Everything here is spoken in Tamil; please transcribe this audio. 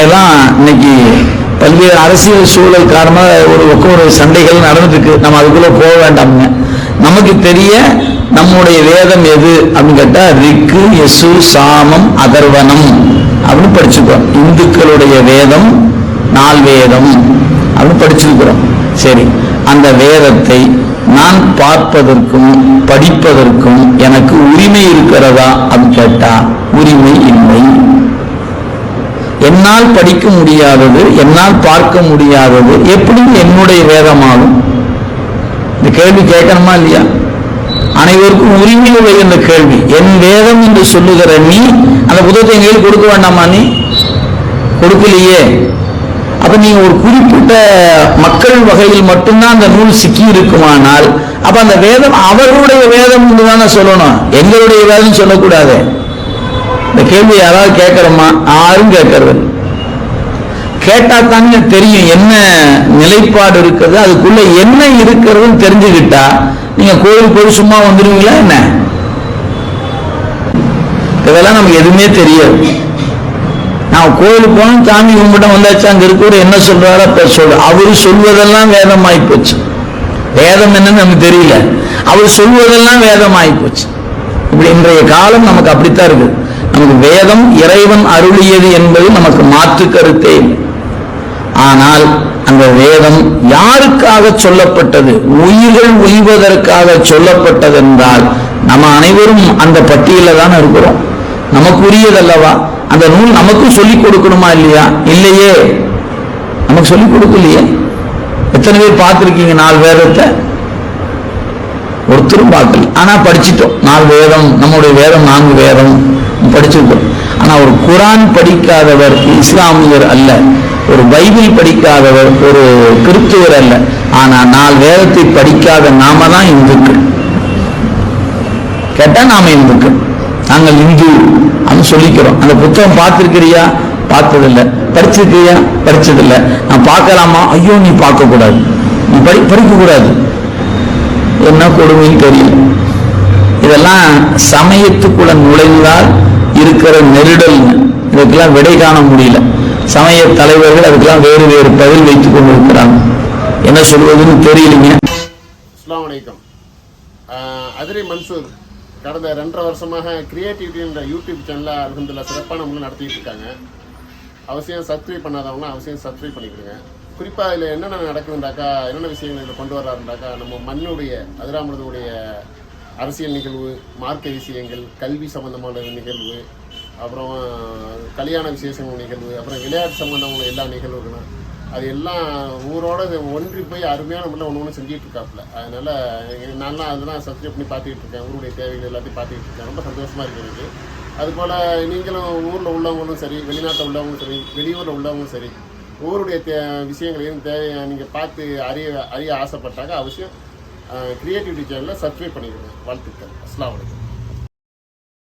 எல்லாம் இன்னைக்கு பல்வேறு அரசியல் சூழல் காரணமாக ஒரு ஒரு சண்டைகள் நடந்துருக்கு. நம்ம அதுக்குள்ள போக வேண்டாமுங்க. நமக்கு தெரிய நம்முடைய வேதம் எது? அப்படின்னு கேட்டா ரிக்கு எசு சாமம் அதர்வனம் அப்படின்னு படிச்சுக்கிறோம் இந்துக்களுடைய வேதம் நால் வேதம் அப்படின்னு படிச்சிருக்கிறோம். சரி அந்த வேதத்தை நான் பார்ப்பதற்கும் படிப்பதற்கும் எனக்கு உரிமை இருக்கிறதா? அப்படின்னு கேட்டா உரிமை இல்லை. என்னால் படிக்க முடியாதது என்னால் பார்க்க முடியாதது எப்படி என்னுடைய வேதமாகும் இந்த கேள்வி கேட்கணுமா இல்லையா? அனைவருக்கும் உரிமை இந்த கேள்வி. என் வேதம் என்று சொல்லுகிற நீ அந்த புத்தகத்தை எங்களுக்கு கொடுக்க வேண்டாமா நீ? கொடுக்கலையே. அப்ப நீங்க ஒரு குறிப்பிட்ட மக்கள் வகையில் மட்டும்தான் அந்த நூல் சிக்கி இருக்குமானால் அப்ப அந்த வேதம் அவர்களுடைய வேதம் என்று தானே சொல்லணும். எங்களுடைய வேதம் சொல்லக்கூடாது. இந்த கேள்வி யாராவது கேட்கிறோமா? யாரும் கேட்கறது கேட்டா தாங்க தெரியும் என்ன நிலைப்பாடு இருக்கிறது அதுக்குள்ள என்ன இருக்கிறதுன்னு தெரிஞ்சுக்கிட்டா நீங்க கோயில் போய் சும்மா வந்துடுவீங்களா என்ன? இதெல்லாம் நமக்கு எதுவுமே தெரியாது. நான் கோயிலுக்கு போனோம் சாமி கும்பிட்ட வந்தாச்சு அங்க இருக்கிற என்ன சொல்றாரோ அப்ப சொல்ற அவரு சொல்வதெல்லாம் வேதமாயி போச்சு. வேதம் என்னன்னு நமக்கு தெரியல. அவர் சொல்வதெல்லாம் வேதமாயி போச்சு. இப்படி இன்றைய காலம் நமக்கு அப்படித்தான் இருக்குது. இது வேதம் இறைவன் அருளியது என்பது நமக்கு மாற்று கருத்தே. இல்லை ஆனால் அந்த வேதம் யாருக்காக சொல்லப்பட்டது? உயிர்கள் உய்வதற்காக சொல்லப்பட்டது என்றால் நம்ம அனைவரும் அந்த பட்டியல தான் இருக்கிறோம். நமக்குரியதல்லவா? அந்த நூல் நமக்கும் சொல்லிக் கொடுக்கணுமா இல்லையா? இல்லையே. நமக்கு சொல்லிக் கொடுக்கலையே. எத்தனை பேர் பார்த்துருக்கீங்க நாலு வேதத்தை? ஒருத்தரும் பார்க்கல. ஆனா படிச்சிட்டோம். நாலு வேதம் நம்முடைய வேதம் நான்கு வேதம். படிச்சிருக்கோம். ஆனா ஒரு குரான் படிக்காதவர் இஸ்லாமியர் அல்ல. ஒரு பைபிள் படிக்காதவர் ஒரு கிறிஸ்துவர் அல்ல. ஆனா நாலு வேதத்தை படிக்காத நாம தான் இந்துக்கள். கேட்டா நாம இந்துக்கள். நாங்கள் இந்து அப்படின்னு சொல்லிக்கிறோம். அந்த புத்தகம் பார்த்திருக்கிறியா? பார்த்ததில்ல. படிச்சிருக்கிறியா? படிச்சதில்ல. நான் பார்க்கலாமா? ஐயோ நீ பார்க்க கூடாது நீ படி படிக்க கூடாது என்ன கொடுமைன்னு தெரியல. இதெல்லாம் சமயத்துக்குள்ள நுழைந்தால் இருக்கிற நெருடல் இதுக்கெல்லாம் விடை காண முடியல. சமய தலைவர்கள் அதுக்கெல்லாம் வேறு வேறு பதில் வைத்துக் கொண்டிருக்கிறாங்க. என்ன சொல்வதுன்னு தெரியலைங்க. அஸ்லாம் வலைக்கம். அதிரை மன்சூர் கடந்த ரெண்டரை வருஷமாக கிரியேட்டிவிட்டி என்ற யூடியூப் சேனலாக அலமதுல்லா சிறப்பான முறையில் நடத்திட்டு இருக்காங்க. அவசியம் சப்ஸ்கிரைப் பண்ணாதவங்க அவசியம் சப்ஸ்கிரைப் பண்ணிக்கிடுங்க. குறிப்பாக இதில் என்னென்ன நடக்குதுண்டாக்கா என்னென்ன விஷயங்கள் இதில் கொண்டு வர்றாருண்டாக்கா நம்ம மண்ணுடைய அதிராமிரதனுடைய அரசியல் நிகழ்வு மார்க்க விஷயங்கள் கல்வி சம்பந்தமான நிகழ்வு அப்புறம் கல்யாண விசேஷங்கள் நிகழ்வு அப்புறம் விளையாட்டு சம்பந்தமான எல்லா நிகழ்வுகளும். அது எல்லாம் ஊரோட ஒன்றி போய் அருமையான முறையில் ஒன்று ஒன்று செஞ்சுட்டு இருக்காப்புல அதனால நான்லாம் அதெல்லாம் சப்ஸ்கிரைப் பண்ணி பார்த்துக்கிட்டு இருக்கேன் ஊருடைய தேவைகள் எல்லாத்தையும் பார்த்துக்கிட்டு இருக்கேன் ரொம்ப சந்தோஷமாக இருக்கு எனக்கு. அதுபோல் நீங்களும் ஊரில் உள்ளவங்களும் சரி வெளிநாட்டில் உள்ளவங்களும் சரி வெளியூரில் உள்ளவங்களும் சரி ஊருடைய தே விஷயங்களையும் தேவையை நீங்கள் பார்த்து அறிய அறிய ஆசைப்பட்டாக்க அவசியம் கிரியேட்டிவிட்டி சேனலில் சப்ஸ்கிரைப் பண்ணிக்கணும் வாழ்த்துக்கள். அஸ்லாம் வலைக்கம்